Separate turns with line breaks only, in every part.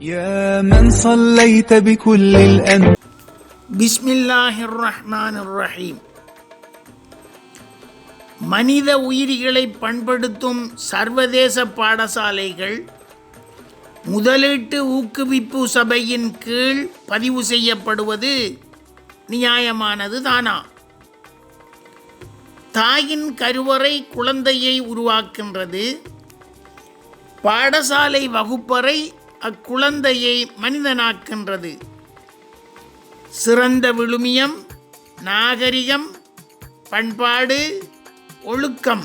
يا من صليت بكل الأنبياء
பிஸ்மில்லாஹிர் ரஹ்மானிர் ரஹீம் மனித உயிரிகளை பண்படுத்தும் சர்வதேச பாடசாலைகள் முதலீட்டு ஊக்குவிப்பு சபையின் கீழ் பதிவு செய்யப்படுவது நியாயமானது தானா தாயின் கருவறை குழந்தையை உருவாக்கின்றது பாடசாலை வகுப்பறை அக்குழந்தையை மனிதனாக்கின்றது. சிறந்த விழுமியம் நாகரிகம் பண்பாடு ஒழுக்கம்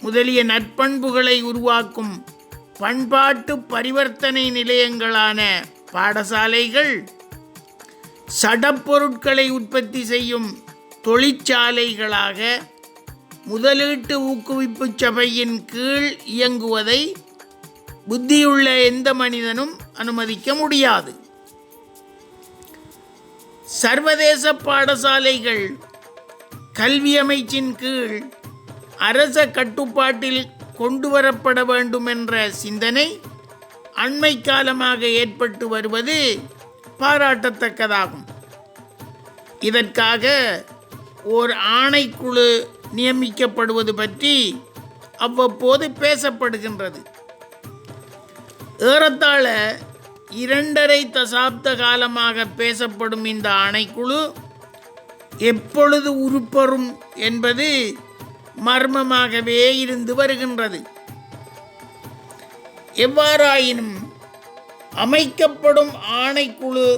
முதலிய நற்பண்புகளை உருவாக்கும் பண்பாட்டு பரிவர்த்தனை நிலையங்களான பாடசாலைகள் சடப்பொருட்களை உற்பத்தி செய்யும் தொழிற்சாலைகளாக முதலீட்டு ஊக்குவிப்பு சபையின் கீழ் இயங்குவதை புத்தியுள்ள எந்த மனிதனும் அனுமதிக்க முடியாது. சர்வதேச பாடசாலைகள் கல்வி அமைச்சின் கீழ் அரச கட்டுப்பாட்டில் கொண்டு வரப்பட வேண்டும் என்ற சிந்தனை அண்மை காலமாக ஏற்பட்டு வருவது பாராட்டத்தக்கதாகும். இதற்காக ஓர் ஆணைக்குழு நியமிக்கப்படுவது பற்றி அவ்வப்போது பேசப்படுகின்றது. ஏறத்தாழ இரண்டரை தசாப்த காலமாக பேசப்படும் இந்த ஆணைக்குழு எப்பொழுது உருப்பெறும் என்பது மர்மமாகவே இருந்து வருகின்றது. எவ்வாறாயினும் அமைக்கப்படும் ஆணைக்குழு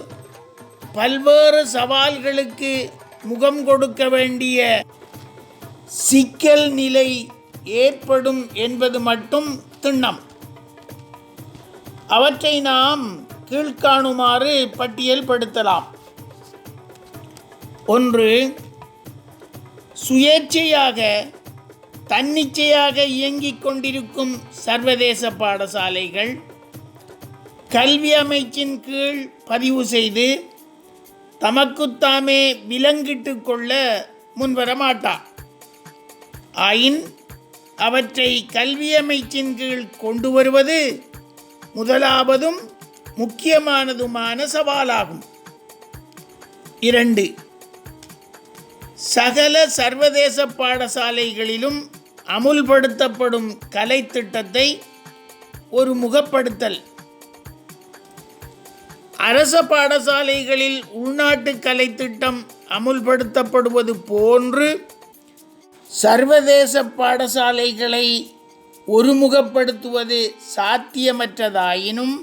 பல்வேறு சவால்களுக்கு முகம் கொடுக்க வேண்டிய சிக்கல் நிலை ஏற்படும் என்பது மட்டும் திண்ணம். அவற்றை நாம் கீழ்காணுமாறு பட்டியல்படுத்தலாம். ஒன்று சுயேட்சையாக தன்னிச்சையாக இயங்கிக் கொண்டிருக்கும் சர்வதேச பாடசாலைகள் கல்வி அமைச்சின் கீழ் பதிவு செய்து தமக்குத்தாமே விலங்கிட்டு கொள்ள முன்வர மாட்டா ஆயின் அவற்றை கல்வி அமைச்சின் கீழ் கொண்டு வருவது முதலாவதும் முக்கியமானதுமான சவாலாகும். இரண்டு சகல சர்வதேச பாடசாலைகளிலும் அமுல்படுத்தப்படும் கலை திட்டத்தை ஒரு முகப்படுத்தல். அரச பாடசாலைகளில் உள்நாட்டு கலை திட்டம் அமுல்படுத்தப்படுவது போன்று சர்வதேச பாடசாலைகளை ஒருமுகப்படுத்துவது சாத்தியமற்றதாயினும்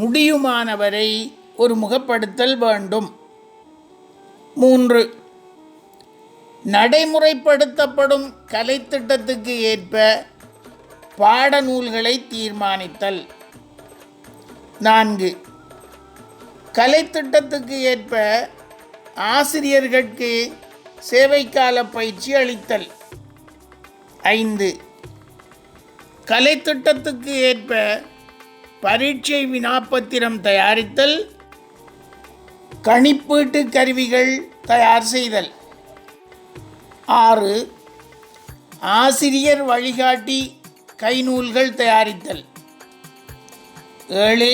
முடியுமானவரை ஒருமுகப்படுத்தல் வேண்டும். மூன்று. நடைமுறைப்படுத்தப்படும் கலைத்திட்டத்துக்கு ஏற்ப பாடநூல்களை தீர்மானித்தல். நான்கு. கலைத்திட்டத்துக்கு ஏற்ப ஆசிரியர்களுக்கு சேவைக்கால பயிற்சி அளித்தல். ஐந்து. கலைத்திட்டத்துக்கு ஏற்ப பரீட்சை வினாப்பத்திரம் தயாரித்தல் கணிப்பீட்டு கருவிகள் தயார் செய்தல். ஆறு ஆசிரியர் வழிகாட்டி கைநூல்கள் தயாரித்தல். ஏழு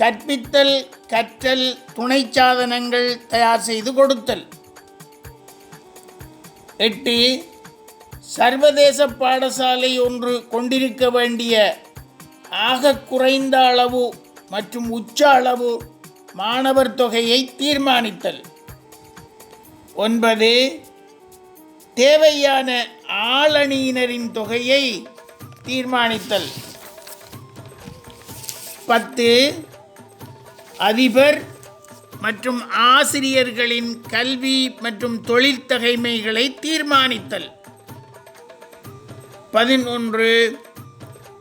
கற்பித்தல் கற்றல் துணை சாதனங்கள் தயார் செய்து கொடுத்தல். எட்டு சர்வதேச பாடசாலை ஒன்று கொண்டிருக்க வேண்டிய ஆக குறைந்த அளவு மற்றும் உச்ச அளவு மாணவர் தொகையை தீர்மானித்தல். ஒன்பது தேவையான ஆளணியினரின் தொகையை தீர்மானித்தல். பத்து அதிபர் மற்றும் ஆசிரியர்களின் கல்வி மற்றும் தொழிற்தகைமைகளை தீர்மானித்தல். பதினொன்று.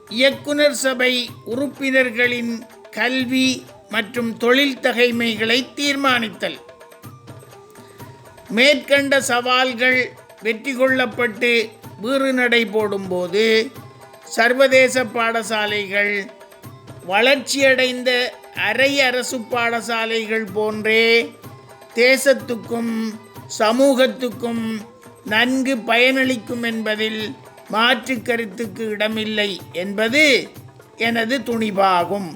இயக்குனர் சபை உறுப்பினர்களின் கல்வி மற்றும் தொழில் தகைமைகளை தீர்மானித்தல். மேற்கண்ட சவால்கள் வெற்றி கொள்ளப்பட்டு வீறு நடை போடும்போது சர்வதேச பாடசாலைகள் வளர்ச்சியடைந்த அரை அரசு பாடசாலைகள் போன்றே தேசத்துக்கும் சமூகத்துக்கும் நன்கு பயனளிக்கும் என்பதில் மாற்று கருத்துக்கு இடமில்லை என்பது எனது துணிவாகும்